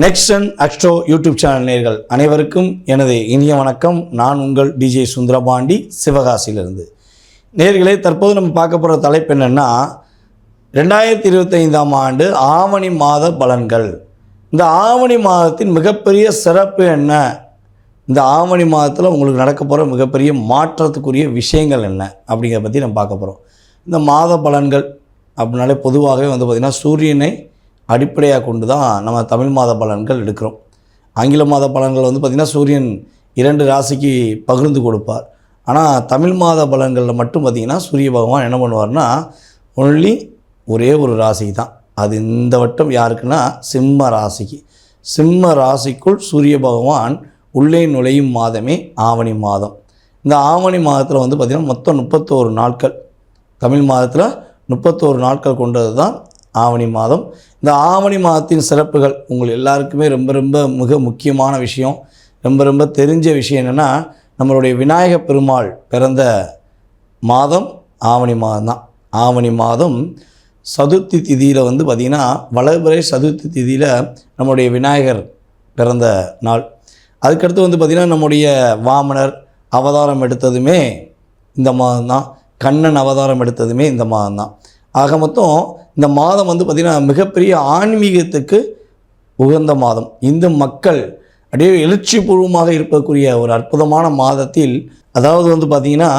நெக்ஸ்டன் அக்ஸ்ட்ரோ YouTube channel நேர்கள் அனைவருக்கும் எனது இனிய வணக்கம். நான் உங்கள் டிஜே சுந்தரபாண்டி சிவகாசியிலிருந்து. நேர்களே தற்போது நம்ம பார்க்க போகிற தலைப்பு என்னென்னா ரெண்டாயிரத்தி இருபத்தைந்தாம் ஆண்டு ஆவணி மாத பலன்கள். இந்த ஆவணி மாதத்தின் மிகப்பெரிய சிறப்பு என்ன? இந்த ஆவணி மாதத்தில் உங்களுக்கு நடக்க போகிற மிகப்பெரிய மாற்றத்துக்குரிய விஷயங்கள் என்ன? அப்படிங்கிறத பற்றி நம்ம பார்க்க போகிறோம் இந்த மாத பலன்கள் அப்படின்னாலே பொதுவாகவே வந்து பார்த்திங்கன்னா சூரியனை அடிப்படையாக கொண்டு தான் நம்ம தமிழ் மாத பலன்கள் எடுக்கிறோம். ஆங்கில மாத பலன்கள் வந்து பார்த்திங்கன்னா சூரியன் இரண்டு ராசிக்கு பகிர்ந்து கொடுப்பார். ஆனால் தமிழ் மாத பலன்களில் மட்டும் பார்த்திங்கன்னா சூரிய பகவான் என்ன பண்ணுவார்னா ஒன்லி ஒரே ஒரு ராசிக்கு தான் அது இந்த வட்டம் யாருக்குன்னா சிம்ம ராசிக்கு. சிம்ம ராசிக்குள் சூரிய பகவான் உள்ளே நுழையும் மாதமே ஆவணி மாதம். இந்த ஆவணி மாதத்தில் வந்து பார்த்திங்கன்னா மொத்தம் முப்பத்தோரு நாட்கள். தமிழ் மாதத்தில் முப்பத்தோரு நாட்கள் கொண்டது தான் ஆவணி மாதம். இந்த ஆவணி மாதத்தின் சிறப்புகள் உங்கள் எல்லாருக்குமே ரொம்ப ரொம்ப மிக முக்கியமான விஷயம். ரொம்ப ரொம்ப தெரிஞ்ச விஷயம் என்னென்னா நம்மளுடைய விநாயக பெருமாள் பிறந்த மாதம் ஆவணி மாதம் தான். ஆவணி மாதம் சதுர்த்தி திதியில் வந்து பார்த்திங்கன்னா வளர்பிறை சதுர்த்தி திதியில் நம்முடைய விநாயகர் பிறந்த நாள். அதுக்கடுத்து வந்து பார்த்திங்கன்னா நம்முடைய வாமனர் அவதாரம் எடுத்ததுமே இந்த மாதம் தான். கண்ணன் அவதாரம் எடுத்ததுமே இந்த மாதம் தான். ஆக மொத்தம் இந்த மாதம் வந்து பார்த்திங்கன்னா மிகப்பெரிய ஆன்மீகத்துக்கு உகந்த மாதம். இந்து மக்கள் அப்படியே எழுச்சிபூர்வமாக இருக்கக்கூடிய ஒரு அற்புதமான மாதத்தில் அதாவது வந்து பார்த்திங்கன்னா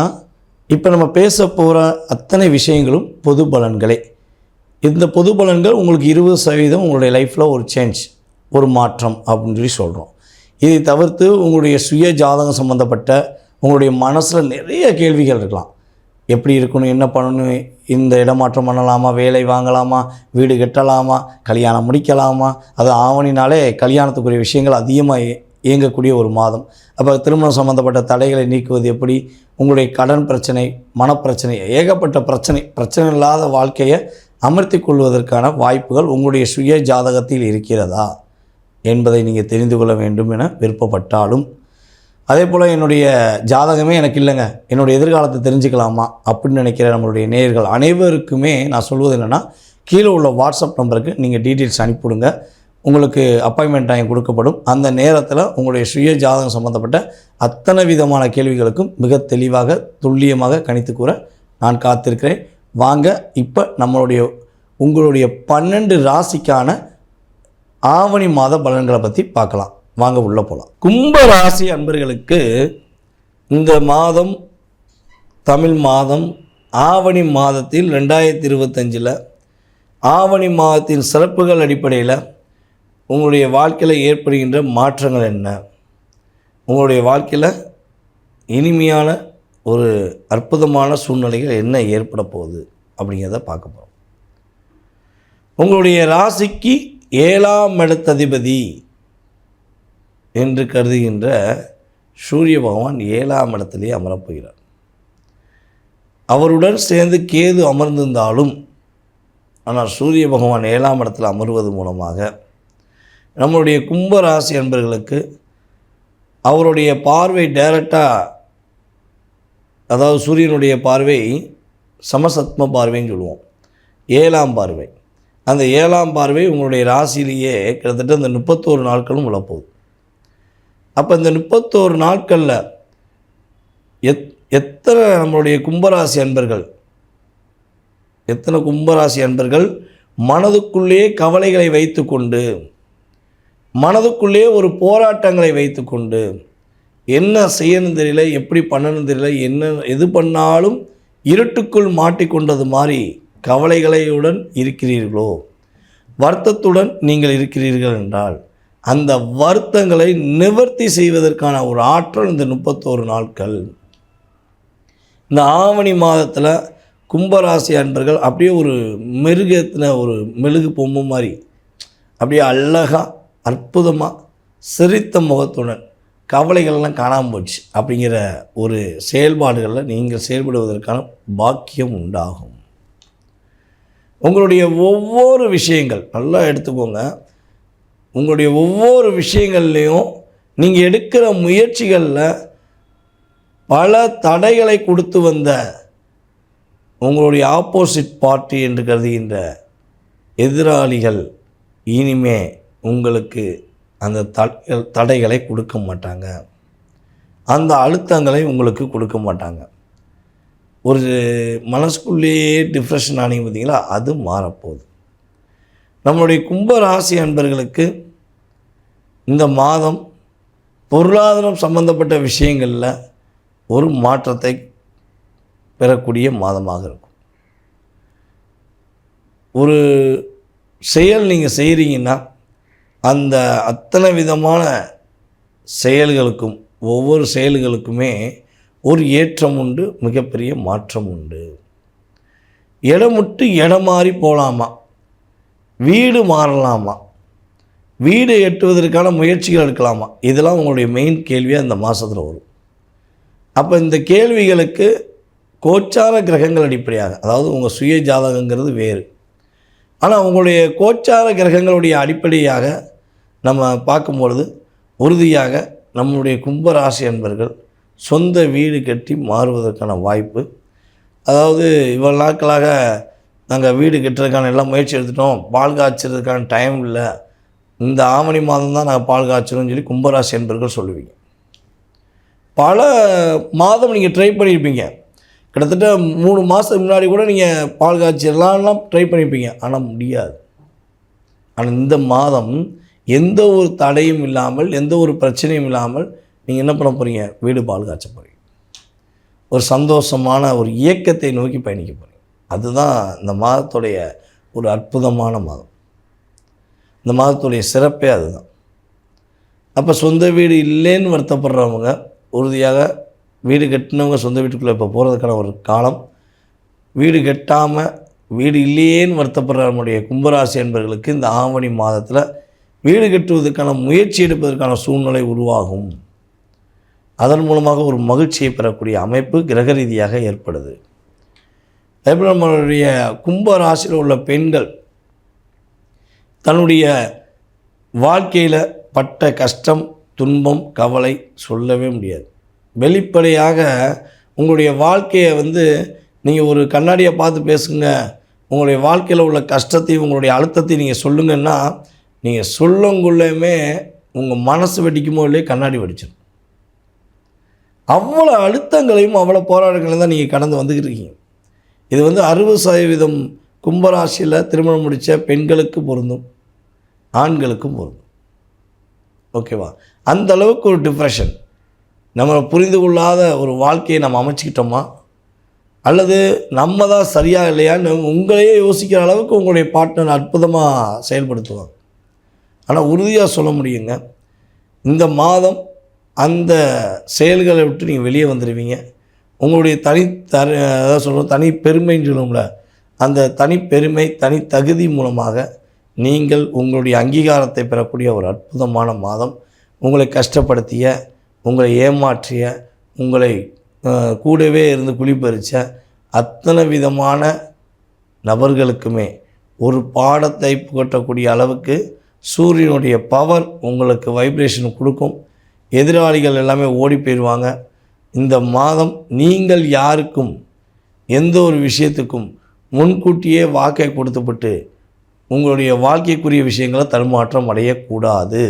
இப்போ நம்ம பேச போகிற அத்தனை விஷயங்களும் பொது பலன்களே. இந்த பொது பலன்கள் உங்களுக்கு இருபது சதவீதம் உங்களுடைய லைஃப்பில் ஒரு சேஞ்ச் ஒரு மாற்றம் அப்படின்னு சொல்லி சொல்கிறோம் இதை தவிர்த்து உங்களுடைய சுய ஜாதகம் சம்மந்தப்பட்ட உங்களுடைய மனசில் நிறைய கேள்விகள் இருக்கலாம். எப்படி இருக்கணும் என்ன பண்ணணும் இந்த இடமாற்றம் பண்ணலாமா? வேலை வாங்கலாமா? வீடு கட்டலாமா? கல்யாணம் முடிக்கலாமா? அது ஆவணினாலே கல்யாணத்துக்குரிய விஷயங்கள் அதிகமாக இயங்கக்கூடிய ஒரு மாதம். அப்போ திருமணம் சம்மந்தப்பட்ட தடைகளை நீக்குவது எப்படி? உங்களுடைய கடன் பிரச்சனை மனப்பிரச்சனை ஏகப்பட்ட பிரச்சனை பிரச்சனை இல்லாத வாழ்க்கையை அமர்த்தி கொள்வதற்கான வாய்ப்புகள் உங்களுடைய சுய ஜாதகத்தில் இருக்கிறதா? என்பதை நீங்கள் தெரிந்து கொள்ள வேண்டும் என விருப்பப்பட்டாலும் அதே போல் என்னுடைய ஜாதகமே எனக்கு இல்லைங்க. என்னுடைய எதிர்காலத்தை தெரிஞ்சுக்கலாமா அப்படின்னு நினைக்கிற நம்மளுடைய நேயர்கள் அனைவருக்குமே நான் சொல்வது என்னென்னா கீழே உள்ள வாட்ஸ்அப் நம்பருக்கு நீங்கள் டீட்டெயில்ஸ் அனுப்பிவிடுங்க. உங்களுக்கு அப்பாயின்மெண்ட் டைம் கொடுக்கப்படும். அந்த நேரத்தில் உங்களுடைய சுய ஜாதகம் சம்மந்தப்பட்ட அத்தனை விதமான கேள்விகளுக்கும் மிக தெளிவாக துல்லியமாக கணித்து கூற நான் காத்திருக்கிறேன். வாங்க இப்போ நம்மளுடைய உங்களுடைய பன்னெண்டு ராசிக்கான ஆவணி மாத பலன்களை பற்றி பார்க்கலாம். வாங்க உள்ளே போகலாம் கும்ப ராசி அன்பர்களுக்கு இந்த மாதம் தமிழ் மாதம் ஆவணி மாதத்தில் ரெண்டாயிரத்தி இருபத்தஞ்சில் ஆவணி மாதத்தின் சிறப்புகள் அடிப்படையில் உங்களுடைய வாழ்க்கையில் ஏற்படுகின்ற மாற்றங்கள் என்ன? உங்களுடைய வாழ்க்கையில் இனிமையான ஒரு அற்புதமான சூழ்நிலைகள் என்ன ஏற்பட போகுது அப்படிங்கிறத பார்க்க போகிறோம் உங்களுடைய ராசிக்கு ஏழாம் இடத்ததிபதி என்று கருதுகின்ற சூரிய பகவான் ஏழாம் இடத்திலே அமரப்போகிறார். அவருடன் சேர்ந்து கேது அமர்ந்திருந்தாலும் ஆனால் சூரிய பகவான் ஏழாம் இடத்தில் அமர்வது மூலமாக நம்மளுடைய கும்பராசி என்பர்களுக்கு அவருடைய பார்வை டைரக்டாக அதாவது சூரியனுடைய பார்வை சமசத்ம பார்வைன்னு சொல்லுவோம். ஏழாம் பார்வை. அந்த ஏழாம் பார்வை உங்களுடைய ராசியிலேயே கிட்டத்தட்ட இந்த முப்பத்தோரு நாட்களும் உழப்போகுது அப்போ இந்த முப்பத்தோரு நாட்களில் எத் எத்தனை நம்மளுடைய கும்பராசி அன்பர்கள் எத்தனை கும்பராசி அன்பர்கள் மனதுக்குள்ளே கவலைகளை வைத்துக்கொண்டு மனதுக்குள்ளே ஒரு போராட்டங்களை வைத்துக்கொண்டு என்ன செய்யணும் தெரியல எப்படி பண்ணணும் தெரியல என்ன எது பண்ணாலும் இருட்டுக்குள் மாட்டிக்கொண்டது மாதிரி கவலைகளையுடன் இருக்கிறீர்களோ? வருத்தத்துடன் நீங்கள் இருக்கிறீர்கள் என்றால் அந்த வருத்தங்களை நிவர்த்தி செய்வதற்கான ஒரு ஆற்றல் இந்த முப்பத்தோரு நாட்கள். இந்த ஆவணி மாதத்தில் கும்பராசி அன்பர்கள் அப்படியே ஒரு மெருகத்தின ஒரு மெழுகு பொம்மை மாதிரி அப்படியே அழகாக அற்புதமாக சிரித்த முகத்துடன் கவலைகள்லாம் காணாமல் போச்சு. அப்படிங்கிற ஒரு செயல்பாடுகளில் நீங்கள் செயல்படுவதற்கான பாக்கியம் உண்டாகும். உங்களுடைய ஒவ்வொரு விஷயங்கள் நல்லா எடுத்துக்கோங்க. உங்களுடைய ஒவ்வொரு விஷயங்கள்லேயும் நீங்கள் எடுக்கிற முயற்சிகளில் பல தடைகளை கொடுத்து வந்த உங்களுடைய ஆப்போசிட் பார்ட்டி என்று கருதுகின்ற எதிராளிகள் இனிமே உங்களுக்கு அந்த தடைகளை கொடுக்க மாட்டாங்க. அந்த அழுத்தங்களை உங்களுக்கு கொடுக்க மாட்டாங்க. ஒரு மனசுக்குள்ளேயே டிப்ரெஷன் ஆனீங்க பார்த்தீங்களா? அது மாறப்போகுது. நம்மளுடைய கும்பராசி அன்பர்களுக்கு இந்த மாதம் பொருளாதாரம் சம்பந்தப்பட்ட விஷயங்களில் ஒரு மாற்றத்தை பெறக்கூடிய மாதமாக இருக்கும். ஒரு செயல் நீங்கள் செய்கிறீங்கன்னா அந்த அத்தனை விதமான செயல்களுக்கும் ஒவ்வொரு செயல்களுக்குமே ஒரு ஏற்றம் உண்டு மிகப்பெரிய மாற்றம் உண்டு. இடம் இடம் மாறி போகலாமா வீடு மாறலாமா? வீடு எட்டுவதற்கான முயற்சிகள் எடுக்கலாமா? இதெல்லாம் உங்களுடைய மெயின் கேள்வியாக இந்த மாதத்தில் வரும். அப்போ இந்த கேள்விகளுக்கு கோச்சார கிரகங்கள் அடிப்படையாக அதாவது உங்கள் சுய ஜாதகங்கிறது வேறு. ஆனால் உங்களுடைய கோச்சார கிரகங்களுடைய அடிப்படையாக நம்ம பார்க்கும்பொழுது உறுதியாக நம்மளுடைய கும்பராசி என்பர்கள் சொந்த வீடு கட்டி மாறுவதற்கான வாய்ப்பு அதாவது இவ்வளோ நாட்களாக நாங்கள் வீடு கட்டுறதுக்கான எல்லாம் முயற்சி எடுத்துட்டோம். பால் காய்ச்சறதுக்கான டைம் இல்லை. இந்த ஆவணி மாதம் தான் நாங்கள் பால் காய்ச்சணும்னு சொல்லி கும்பராசி என்பர்கள் சொல்லுவீங்க. பல மாதம் நீங்கள் ட்ரை பண்ணியிருப்பீங்க கிட்டத்தட்ட மூணு மாதத்துக்கு முன்னாடி கூட நீங்கள் பால் காய்ச்சலாம்லாம் ட்ரை பண்ணியிருப்பீங்க ஆனால் முடியாது. ஆனால் இந்த மாதம் எந்த ஒரு தடையும் இல்லாமல் எந்த ஒரு பிரச்சனையும் இல்லாமல் நீங்கள் என்ன பண்ண போகிறீங்க வீடு பால் காய்ச்ச போகிறீங்க ஒரு சந்தோஷமான ஒரு இயக்கத்தை நோக்கி பயணிக்க போகிறீங்க அதுதான் இந்த மாதத்துடைய ஒரு அற்புதமான மாதம். இந்த மாதத்துடைய சிறப்பே அதுதான். அப்போ சொந்த வீடு இல்லைன்னு வருத்தப்படுறவங்க உறுதியாக வீடு கட்டினவங்க சொந்த வீட்டுக்குள்ளே இப்போ போகிறதுக்கான ஒரு காலம் வீடு கட்டாமல் வீடு இல்லையேன்னு வருத்தப்படுற நம்முடைய கும்பராசி என்பவர்களுக்கு இந்த ஆவணி மாதத்தில் வீடு கட்டுவதற்கான முயற்சி எடுப்பதற்கான சூழ்நிலை உருவாகும். அதன் மூலமாக ஒரு மகிழ்ச்சியை பெறக்கூடிய அமைப்பு கிரக ரீதியாக ஏற்படுது. அதேபோல் நம்மளுடைய கும்ப ராசியில் உள்ள பெண்கள் தன்னுடைய வாழ்க்கையில் பட்ட கஷ்டம் துன்பம் கவலை சொல்லவே முடியாது. வெளிப்படையாக உங்களுடைய வாழ்க்கையை வந்து நீங்கள் ஒரு கண்ணாடியை பார்த்து பேசுங்க. உங்களுடைய வாழ்க்கையில் உள்ள கஷ்டத்தையும் உங்களுடைய அழுத்தத்தையும் நீங்கள் சொல்லுங்கன்னா நீங்கள் சொல்லுங்குள்ளேயுமே உங்கள் மனசு வெடிக்குமோ இல்லையே கண்ணாடி வெடிச்சிடும் அவ்வளோ அழுத்தங்களையும் அவ்வளோ போராட்டங்களையும் தான் நீங்கள் கடந்து வந்துக்கிட்டு இருக்கீங்க. இது வந்து அறுபது சதவீதம் கும்பராசியில் திருமணம் முடித்த பெண்களுக்கு பொருந்தும். ஆண்களுக்கும் பொருந்தும். ஓகேவா? அந்த அளவுக்கு ஒரு டிப்ரெஷன் நம்ம புரிந்து கொள்ளாத ஒரு வாழ்க்கையை நம்ம அமைச்சிக்கிட்டோமா? அல்லது நம்ம தான் சரியாக இல்லையான்னு உங்களையே யோசிக்கிற அளவுக்கு உங்களுடைய பார்ட்னர் அற்புதமாக செயல்படுத்துவாங்க ஆனால் உறுதியாக சொல்ல முடியுங்க. இந்த மாதம் அந்த செயல்களை விட்டு நீங்கள் வெளியே வந்துடுவீங்க உங்களுடைய தனி தரு அதாவது சொல்கிறோம் தனி பெருமைன்னு சொல்லுவோம்ல அந்த தனிப்பெருமை தனித்தகுதி தனி தகுதி மூலமாக நீங்கள் உங்களுடைய அங்கீகாரத்தை பெறக்கூடிய ஒரு அற்புதமான மாதம். உங்களை கஷ்டப்படுத்திய உங்களை ஏமாற்றிய உங்களை கூடவே இருந்து குளிப்பறிச்ச அத்தனை விதமான நபர்களுக்குமே ஒரு பாடத்தை புகட்டக்கூடிய அளவுக்கு சூரியனுடைய பவர் உங்களுக்கு வைப்ரேஷன் கொடுக்கும். எதிராளிகள் எல்லாமே ஓடி போயிடுவாங்க இந்த மாதம் நீங்கள் யாருக்கும் எந்த ஒரு விஷயத்துக்கும் முன்கூட்டியே வாக்கை கொடுத்துப்பட்டு உங்களுடைய வாழ்க்கைக்குரிய விஷயங்களை தடுமாற்றம் அடையக்கூடாது.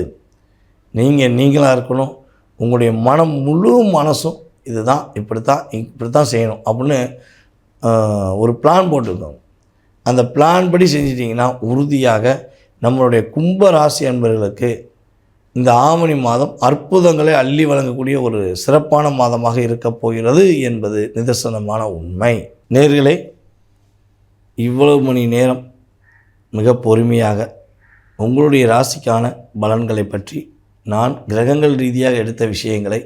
நீங்கள் நீங்களாக இருக்கணும். உங்களுடைய மனம் முழு மனசும் இதுதான் இப்படி தான் இப்படி தான் செய்யணும் அப்படின்னு ஒரு பிளான் போட்டிருக்கோம். அந்த பிளான் படி செஞ்சிட்டிங்கன்னா உறுதியாக நம்மளுடைய கும்ப ராசி அன்பர்களுக்கு இந்த ஆவணி மாதம் அற்புதங்களை அள்ளி வழங்கக்கூடிய ஒரு சிறப்பான மாதமாக இருக்கப் போகிறது என்பது நிதர்சனமான உண்மை. நேர்களே இவ்வளவு மணி நேரம் மிக பொறுமையாக உங்களுடைய ராசிக்கான பலன்களை பற்றி நான் கிரகங்கள் ரீதியாக எடுத்த விஷயங்களை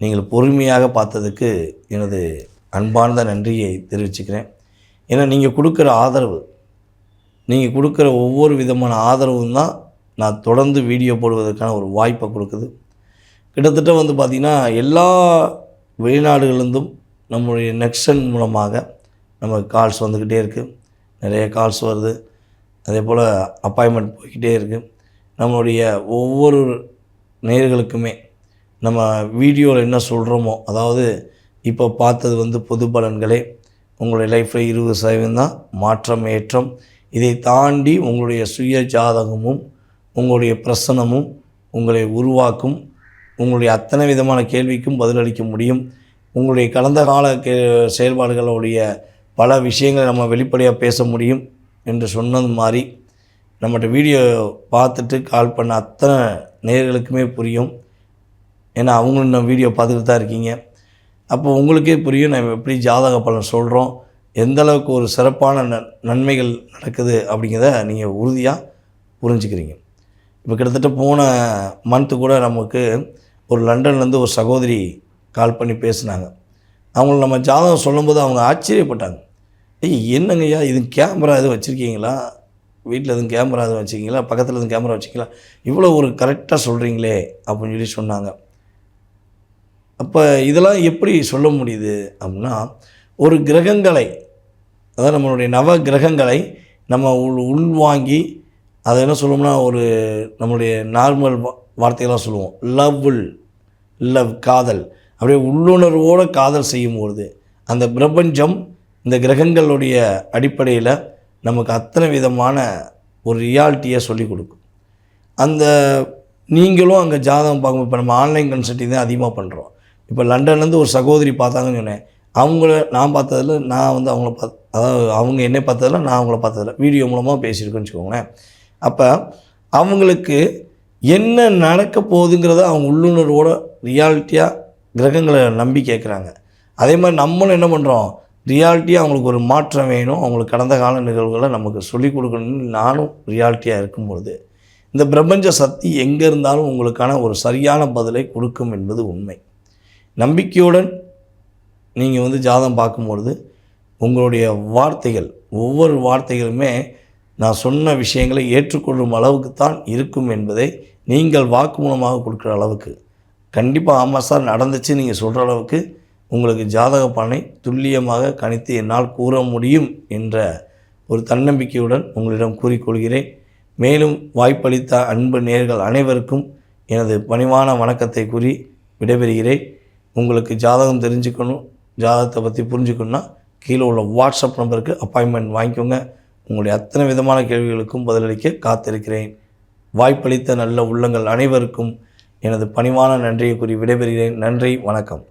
நீங்கள் பொறுமையாக பார்த்ததுக்கு எனது அன்பார்ந்த நன்றியை தெரிவிச்சுக்கிறேன். ஏன்னா நீங்கள் கொடுக்குற ஆதரவு நீங்கள் கொடுக்குற ஒவ்வொரு விதமான ஆதரவும் தான் நான் தொடர்ந்து வீடியோ போடுவதற்கான ஒரு வாய்ப்பை கொடுக்குது. கிட்டத்தட்ட வந்து பார்த்திங்கன்னா எல்லா வெளிநாடுகளிலிருந்தும் நம்முடைய நெக்ஷன் மூலமாக நமக்கு கால்ஸ் வந்துக்கிட்டே இருக்குது நிறைய கால்ஸ் வருது. அதே போல் அப்பாயின்மெண்ட் போய்கிட்டே இருக்குது நம்மளுடைய ஒவ்வொரு நேயர்களுக்குமே நம்ம வீடியோவில் என்ன சொல்கிறோமோ அதாவது இப்போ பார்த்தது வந்து பொது பலன்களே உங்களுடைய லைஃப்பில் இருபது சதவீதம் தான் மாற்றம் ஏற்றம். இதை தாண்டி உங்களுடைய சுய ஜாதகமும் உங்களுடைய பிரசனமும் உங்களை உருவாக்கும் உங்களுடைய அத்தனை விதமான கேள்விக்கும் பதிலளிக்க முடியும். உங்களுடைய கடந்த கால கே செயல்பாடுகளுடைய பல விஷயங்களை நம்ம வெளிப்படையாக பேச முடியும் என்று சொன்னது மாதிரி நம்மகிட்ட வீடியோ பார்த்துட்டு கால் பண்ண அத்தனை நேர்களுக்குமே புரியும். ஏன்னா அவங்களும் நம்ம வீடியோ பார்த்துட்டு தான் இருக்கீங்க. அப்போ உங்களுக்கே புரியும் நம்ம எப்படி ஜாதக பலன் சொல்கிறோம் எந்த அளவுக்கு ஒரு சிறப்பான நன்மைகள் நடக்குது அப்படிங்கிறத நீங்கள் உறுதியாக புரிஞ்சுக்கிறீங்க. இப்போ கிட்டத்தட்ட போன மந்த்து கூட நமக்கு ஒரு லண்டன்லேருந்து ஒரு சகோதரி கால் பண்ணி பேசுனாங்க. அவங்கள நம்ம ஜாதகம் சொல்லும்போது அவங்க ஆச்சரியப்பட்டாங்க. ஐய் என்னங்கய்யா இது கேமரா எதுவும் வச்சுருக்கீங்களா? வீட்டில் எதுவும் கேமரா எதுவும் வச்சுருக்கீங்களா? பக்கத்தில் எதுவும் கேமரா வச்சுருக்கீங்களா? இவ்வளோ ஒரு கரெக்டாக சொல்கிறீங்களே அப்படின்னு சொல்லி சொன்னாங்க. அப்போ இதெல்லாம் எப்படி சொல்ல முடியுது அப்படின்னா ஒரு கிரகங்களை அதாவது நம்மளுடைய நவ கிரகங்களை நம்ம உள் உள்வாங்கி அதை என்ன சொல்லுவோம்னா ஒரு நம்மளுடைய நார்மல் வார்த்தைகளாக சொல்லுவோம். லவ்வில் லவ் காதல். அப்படியே உள்ளுணர்வோடு காதல் செய்யும்பொழுது அந்த பிரபஞ்சம் இந்த கிரகங்களுடைய அடிப்படையில் நமக்கு அத்தனை விதமான ஒரு ரியாலிட்டியை சொல்லிக் கொடுக்கும். அந்த நீங்களும் அங்கே ஜாதகம் பார்க்கும்போது இப்போ நம்ம ஆன்லைன் கன்சல்ட்டிங் தான் அதிகமாக பண்ணுறோம் இப்போ லண்டன்லேருந்து ஒரு சகோதரி பார்த்தாங்கன்னு சொன்னேன். அவங்கள நான் பார்த்ததில் நான் வந்து அவங்கள பார்த்து அதாவது அவங்க என்னை பார்த்ததில் நான் அவங்கள பார்த்ததில்ல வீடியோ மூலமாக பேசியிருக்கேன்னு வச்சுக்கோங்களேன். அப்போ அவங்களுக்கு என்ன நடக்க போகுதுங்கிறத அவங்க உள்ளுணர்வோட ரியாலிட்டியாக கிரகங்களை நம்பி கேட்குறாங்க அதே மாதிரி நம்மளும் என்ன பண்ணுறோம் ரியாலிட்டியாக அவங்களுக்கு ஒரு மாற்றம் வேணும். அவங்களுக்கு கடந்த கால நிகழ்வுகளை நமக்கு சொல்லிக் கொடுக்கணும்னு நானும் ரியாலிட்டியாக இருக்கும் பொழுது இந்த பிரபஞ்ச சக்தி எங்கே இருந்தாலும் உங்களுக்கான ஒரு சரியான பதிலை கொடுக்கும் என்பது உண்மை. நம்பிக்கையுடன் நீங்கள் வந்து ஜாதகம் பார்க்கும்பொழுது உங்களுடைய வார்த்தைகள் ஒவ்வொரு வார்த்தைகளுமே நான் சொன்ன விஷயங்களை ஏற்றுக்கொள்ளும் அளவுக்கு தான் இருக்கும் என்பதை நீங்கள் வாக்குமூலமாக கொடுக்குற அளவுக்கு. கண்டிப்பாக ஆமாம் சார் நடந்துச்சு நீங்கள் சொல்கிற அளவுக்கு. உங்களுக்கு ஜாதக பலனை துல்லியமாக கணித்து என்னால் கூற முடியும் என்ற ஒரு தன்னம்பிக்கையுடன் உங்களிடம் கூறிக்கொள்கிறேன். மேலும் வாய்ப்பளித்த அன்பு நேர்கள் அனைவருக்கும் எனது பணிவான வணக்கத்தை கூறி விடைபெறுகிறேன். உங்களுக்கு ஜாதகம் தெரிஞ்சுக்கணும் ஜாதகத்தை பற்றி புரிஞ்சுக்கணுன்னா கீழே உள்ள வாட்ஸ்அப் நம்பருக்கு அப்பாயின்மெண்ட் வாங்கிக்கோங்க. உங்களுடைய அத்தனை விதமான கேள்விகளுக்கும் பதிலளிக்க காத்திருக்கிறேன். வாய்ப்பளித்த நல்ல உள்ளங்கள் அனைவருக்கும் எனது பணிவான நன்றியை கூறி விடைபெறுகிறேன். நன்றி வணக்கம்.